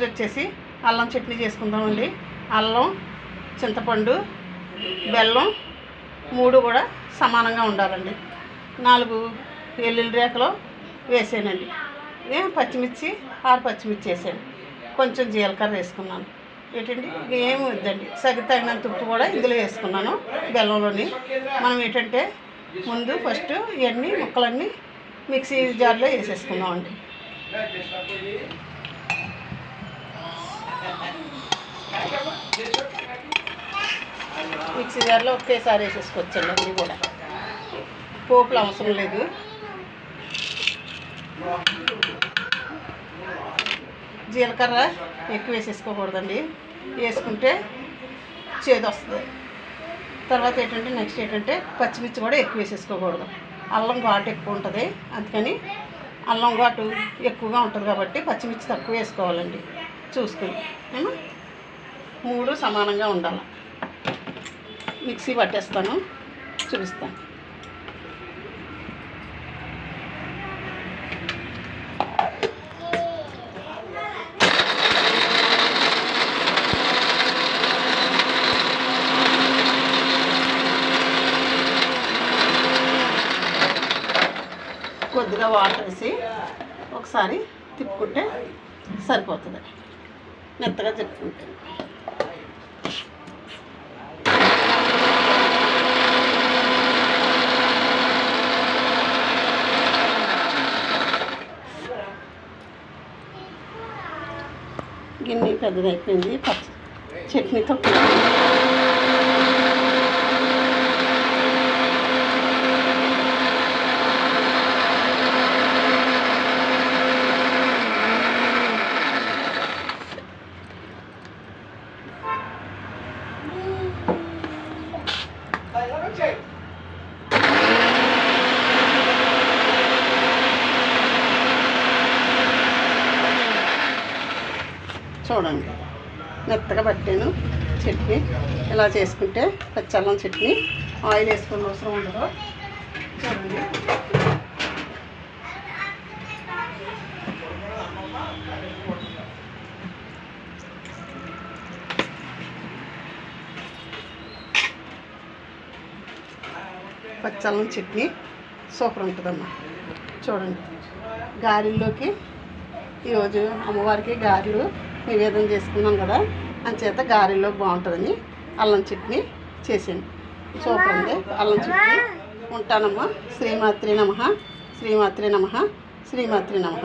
ఈరోజు వచ్చేసి అల్లం చట్నీ చేసుకుందామండి. అల్లం చింతపండు బెల్లం మూడు కూడా సమానంగా ఉండాలండి. నాలుగు వెల్లుల్లి రేఖలు వేసానండి. పచ్చిమిర్చి ఆరు పచ్చిమిర్చి వేసాను కొంచెం జీలకర్ర వేసుకున్నాను. ఏంటండి? ఏమి వద్దండి. సగి తగినంత ఉప్పు కూడా ఇందులో వేసుకున్నాను బెల్లంలోని. మనం ఏంటంటే ముందు ఫస్ట్ ఇవన్నీ ముక్కలన్నీ మిక్సీ జార్లో వేసేసుకుందామండి. మిక్సీ జార్లో ఒకేసారి వేసేసుకోవచ్చండి అన్నీ కూడా. పోపులు అవసరం లేదు. జీలకర్ర ఎక్కువ వేసేసుకోకూడదండి. వేసుకుంటే చేదు వస్తుంది. తర్వాత ఏంటంటే నెక్స్ట్ ఏంటంటే పచ్చిమిర్చి కూడా ఎక్కువ వేసేసుకోకూడదు. అల్లం ఘాటు ఎక్కువ ఉంటుంది. అందుకని అల్లం ఘాటు ఎక్కువగా ఉంటుంది కాబట్టి పచ్చిమిర్చి తక్కువ వేసుకోవాలండి. చూసుకుని మూడు సమానంగా ఉండాలి. మిక్సీ పట్టేస్తాను. చూపిస్తాను కొద్దిగా వాటర్ వేసి ఒకసారి తిప్పుకుంటే సరిపోతుంది. మెత్తగా చెప్పుకుంటాను గిన్నె పెద్దదైపోయింది పచ్చ చట్నీతో చూడండి. మెత్తగా పట్టాను చట్నీ. ఇలా చేసుకుంటే పచ్చల్లం చట్నీ. ఆయిల్ వేసుకున్న అవసరం ఉండదు. చూడండి. పచ్చళ్ళ చట్నీ సూపర్ ఉంటుందమ్మా. చూడండి. గారెల్లోకి ఈరోజు అమ్మవారికి గారెలు నివేదన చేసుకున్నాం కదా అంచేత గారెల్లో బాగుంటుందని అల్లం చట్నీ చేసాను సూపర్ ఉంది. అల్లం చట్నీ ఉంటానమ్మా. శ్రీమాత్రి నమ. శ్రీమాత్రి నమ. శ్రీమాత్రి నమ.